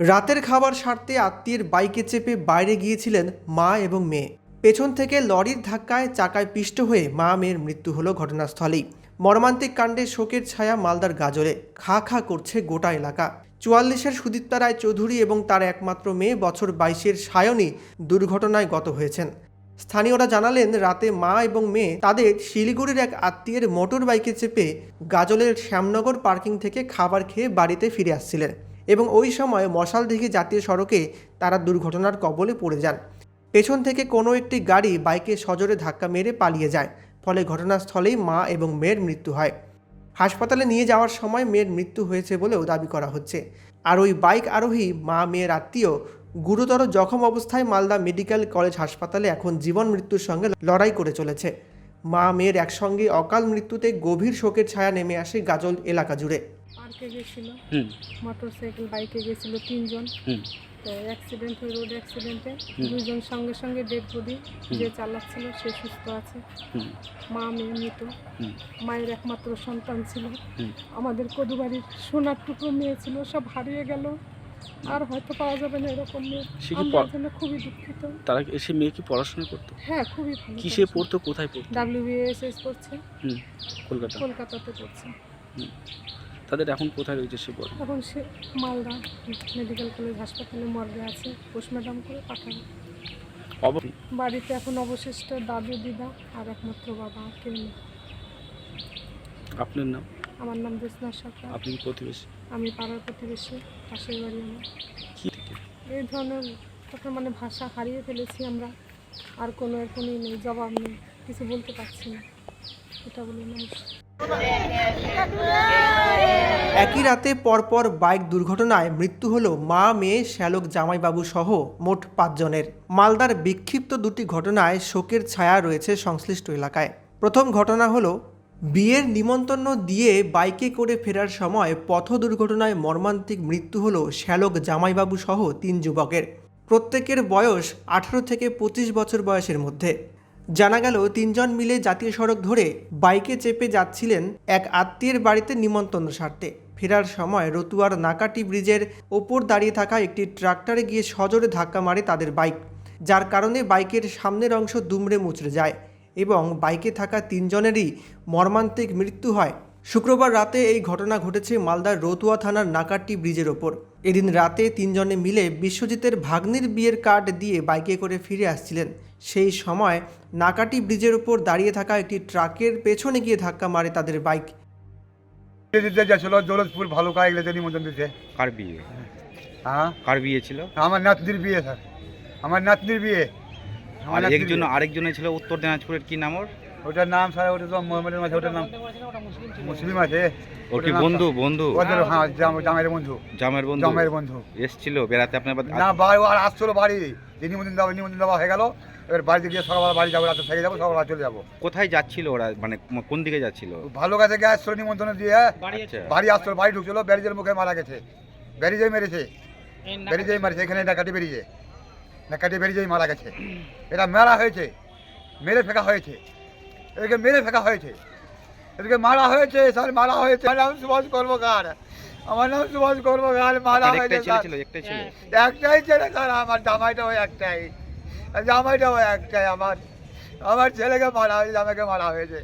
রাতের খাবার সারতে আত্মীয়ের বাইকে চেপে বাইরে গিয়েছিলেন মা এবং মেয়ে। পেছন থেকে লরির ধাক্কায় চাকায় পিষ্ট হয়ে মা মেয়ের মৃত্যু হলো ঘটনাস্থলেই। মর্মান্তিক কাণ্ডে শোকের ছায়া মালদার গাজলে। খা খা করছে গোটা এলাকা। চুয়াল্লিশের সুদীপ্তা রায় চৌধুরী এবং তার একমাত্র মেয়ে বছর বাইশের সায়নী দুর্ঘটনায় গত হয়েছেন। স্থানীয়রা জানালেন, রাতে মা এবং মেয়ে তাদের শিলিগুড়ির এক আত্মীয়ের মোটর বাইকে চেপে গাজলের শ্যামনগর পার্কিং থেকে খাবার খেয়ে বাড়িতে ফিরে আসছিলেন। এবং ওই সময় মশালদিঘি জাতীয় সড়কে তারা দুর্ঘটনার কবলে পড়ে যান। পেছন থেকে কোনো একটি গাড়ি বাইকে সজোরে ধাক্কা মেরে পালিয়ে যায়, ফলে ঘটনাস্থলেই মা এবং মেয়ের মৃত্যু হয়। হাসপাতালে নিয়ে যাওয়ার সময় মেয়ের মৃত্যু হয়েছে বলেও দাবি করা হচ্ছে। আর ওই বাইক আরোহী মা, মেয়ের আত্মীয় গুরুতর জখম অবস্থায় মালদা মেডিকেল কলেজ হাসপাতালে এখন জীবন মৃত্যুর সঙ্গে লড়াই করে চলেছে। মা, মেয়ের একসঙ্গে অকাল মৃত্যুতে গভীর শোকের ছায়া নেমে আসে গাজল এলাকা জুড়ে। পার্কে গেছিল। মোটর সাইকেল বাইকে গেছিল তিনজন। তো অ্যাক্সিডেন্ট হয়ে রোড অ্যাক্সিডেন্টে দুজন সঙ্গে সঙ্গে ডেড বডি যে চালাচ্ছিল সে সুস্থ আছে। মা মেয়ে মৃত। মায়ের একমাত্র সন্তান ছিল। আমাদের কদুবাড়ির সোনার টুকরো মেয়ে ছিল সব হারিয়ে গেল। আর হয়তো পাওয়া যাবে না এরকম মেয়ে। আমরা জন্য খুবই দুঃখিত। তারা কি- সে মেয়ে কি পড়াশোনা করতো? হ্যাঁ খুবই কিসে পড়তো কোথায় পড়তো? ডাব্লিউবিএসএস হুম কলকাতা। কলকাতাতে পড়ছে। তাদের এখন কোথায় রয়েছে সে বল? এখন সে মালদা মেডিকেল কলেজ হাসপাতালে মর্গে আছে পোস্টমর্টম করে পাঠানো বাড়িতে এখন অবশিষ্ট দাদু দিদা আর একমাত্র বাবা কেউ নেই। আপনার নাম? আমার নাম জ্যোৎস্না সরকার। আপনি কি প্রতিবেশী? আমি পাড়ার প্রতিবেশী পাশের বাড়ি আমার। এই ধরনের কথা মানে ভাষা হারিয়ে ফেলেছি আমরা। আর কোনো এখনই নেই জবাব নেই কিছু বলতে পারছি না। এটা বলে নমস্কার একই রাতে পরপর বাইক দুর্ঘটনায় মৃত্যু হলো মা, মেয়ে, শ্যালক, জামাইবাবু সহ মোট পাঁচজনের। মালদার বিক্ষিপ্ত দুটি ঘটনায় শোকের ছায়া রয়েছে সংশ্লিষ্ট এলাকায়। প্রথম ঘটনা হলো, বিয়ের নিমন্ত্রণ দিয়ে বাইকে করে ফেরার সময় পথ দুর্ঘটনায় মর্মান্তিক মৃত্যু হলো শ্যালক, জামাইবাবু সহ তিন যুবকের। প্রত্যেকের বয়স আঠারো থেকে পঁচিশ বছর বয়সের মধ্যে। জানা গেল তিনজন মিলে জাতীয় সড়ক ধরে বাইকে চেপে যাচ্ছিলেন এক আত্মীয়ের বাড়িতে নিমন্ত্রণ সারতে। ফেরার সময় রতুয়ার নাকাটি ব্রিজের ওপর দাঁড়িয়ে থাকা একটি ট্রাক্টরে গিয়ে সজোরে ধাক্কা মারে তাদের বাইক, যার কারণে বাইকের সামনের অংশ দুমড়ে মুচড়ে যায় এবং বাইকে থাকা তিনজনেরই মর্মান্তিক মৃত্যু হয়। শুক্রবার রাতে এই ঘটনা ঘটেছে মালদার রতুয়া থানার নাকাটি ব্রিজের ওপর। এদিন রাতে তিনজনে মিলে বিশ্বজিতের ভাগ্নির বিয়ের কার্ড দিয়ে বাইকে করে ফিরে আসছিলেন। সেই সময় নাকাটি ব্রিজের ওপর দাঁড়িয়ে থাকা একটি ট্রাকের পেছনে গিয়ে ধাক্কা মারে তাদের বাইক। দিতে যাচ্ছিল নিমন্ত্রণ দিতে। কার বিয়ে? হ্যাঁ? কার বিয়ে ছিল? আমার নাতনির বিয়ে স্যার। আমার নাতনির বিয়ে। আমার আর একজন বিয়ে। আরেকজনের ছিল উত্তর দিনাজপুরের কি নাম ওর? ওটার নাম স্যার ওটা তো মোহাম্মদের মাঝে ওটার নাম মুসলিম আছে। ওর কি বন্ধু বন্ধু? ওদের হ্যাঁ জাম- জামাইয়ের বন্ধু। জামের বন্ধু। জামাইয়ের বন্ধু। এসছিল বেড়াতে আপনার না বাড়ি আর আসছিল বাড়ি। যে নিমন্ত্রণ দেওয়া নিমন্ত্রণ দেওয়া হয়ে গেল। এবার বাড়িতে গিয়ে সকালবেলা বাড়ি যাব রাতে থেকে যাব সকালবেলা চলে যাব। কোথায় যাচ্ছিল ওরা? মানে কোন দিকে যাচ্ছিল? ভালো কাছে গিয়ে আসছিল নিমন্ত্রণ দিয়ে। আচ্ছা। বাড়ি আসছিল বাড়ি ঢুকছিল ব্যারিজের মুখে মারা গেছে। ব্যারিজেই মেরেছে। ব্যারিজেই মারেছে এখানে ডাকাটি বেরিয়ে ডাকাটি বেরিয়েই মারা গেছে। এটা মেরা হয়েছে। মেরে ফেঁকা হয়েছে। এদেরকে মেরে ফেঁকা হয়েছে। এদেরকে মারা হয়েছে স্যার মারা হয়েছে। আমার নাম সুভাষ কর্মকার। আমার নাম সুভাষ কর্মকার মারা হয়েছে একটাই ছেলে স্যার। আমার জামাইটা ওই একটাই জামাইটাও একটাই। জামাইটাও একটাই আমার। আমার ছেলেকে মারা হয়েছে জামাইকে মারা হয়েছে।